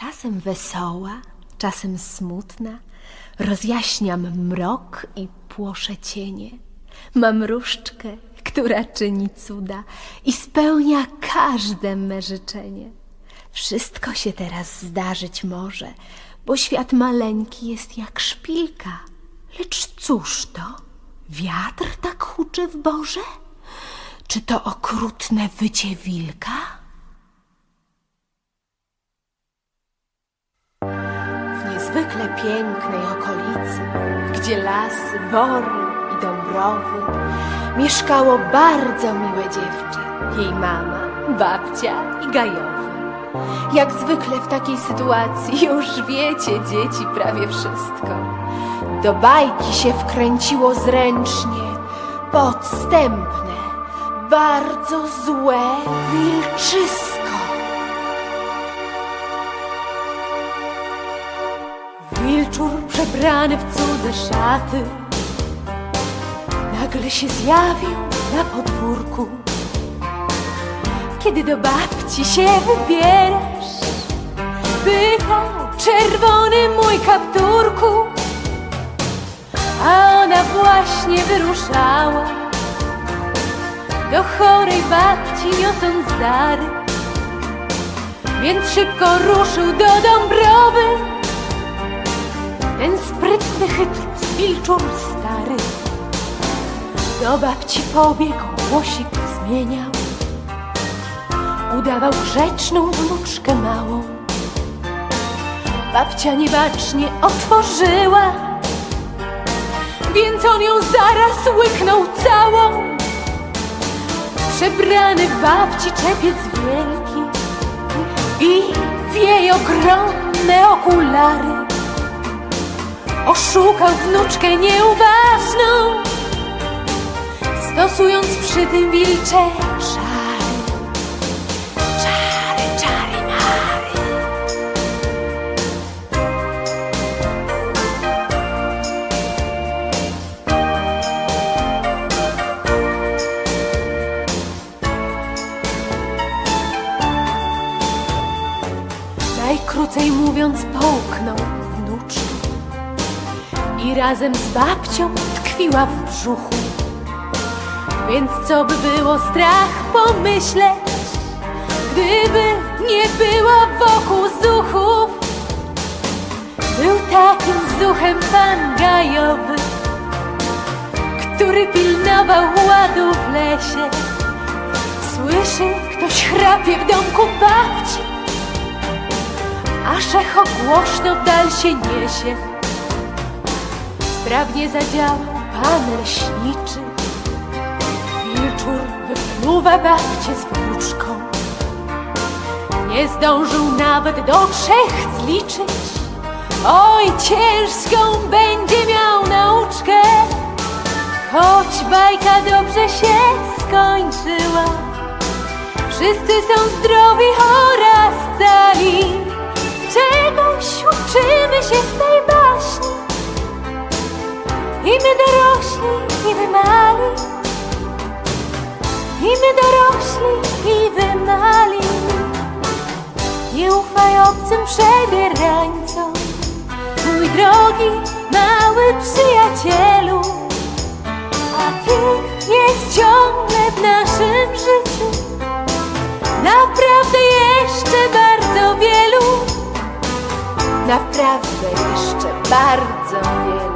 Czasem wesoła, czasem smutna, rozjaśniam mrok i płoszę cienie. Mam różdżkę, która czyni cuda i spełnia każde me życzenie. Wszystko się teraz zdarzyć może, bo świat maleńki jest jak szpilka. Lecz cóż to? Wiatr tak huczy w borze? Czy to okrutne wycie wilka? Niezwykle pięknej okolicy, gdzie lasy, bory i dąbrowy, mieszkało bardzo miłe dziewczę, jej mama, babcia i gajowy. Jak zwykle w takiej sytuacji już wiecie, dzieci, prawie wszystko. Do bajki się wkręciło zręcznie, podstępne, bardzo złe wilczysko. Wilczur przebrany w cudze szaty. Nagle się zjawił na podwórku. Kiedy do babci się wybierasz Pytał czerwony mój kapturku. A ona właśnie wyruszała Do chorej babci niosąc dary. Więc szybko ruszył do Dąbrowy ten sprytny chytrus wilczur stary. Do babci pobiegł, głosik zmieniał. Udawał grzeczną wnuczkę małą. Babcia niebacznie otworzyła. Więc on ją zaraz łyknął całą. Przebrany w babci czepiec wielki I w jej ogromne okulary Oszukał wnuczkę nieuważną Stosując przy tym wilcze czary Czary, czary, mary. Najkrócej mówiąc połknął i razem z babcią tkwiła w brzuchu. Więc co by było strach pomyśleć, gdyby nie było wokół zuchów? Był takim zuchem pan gajowy, który pilnował ładu w lesie. Słyszy, ktoś chrapie w domku babci, aż echo głośno w dal się niesie. Sprawnie zadziałał pan leśniczy. Wilczur wypluwa babcię z wnuczką. Nie zdążył nawet do trzech zliczyć. Oj, ciężką będzie miał nauczkę. Choć bajka dobrze się skończyła. Wszyscy są zdrowi oraz cali. Czegoś uczymy się z tej obcym przebierańcom Mój drogi, mały przyjacielu A tych jest ciągle w naszym życiu. Naprawdę jeszcze bardzo wielu. Naprawdę jeszcze bardzo wielu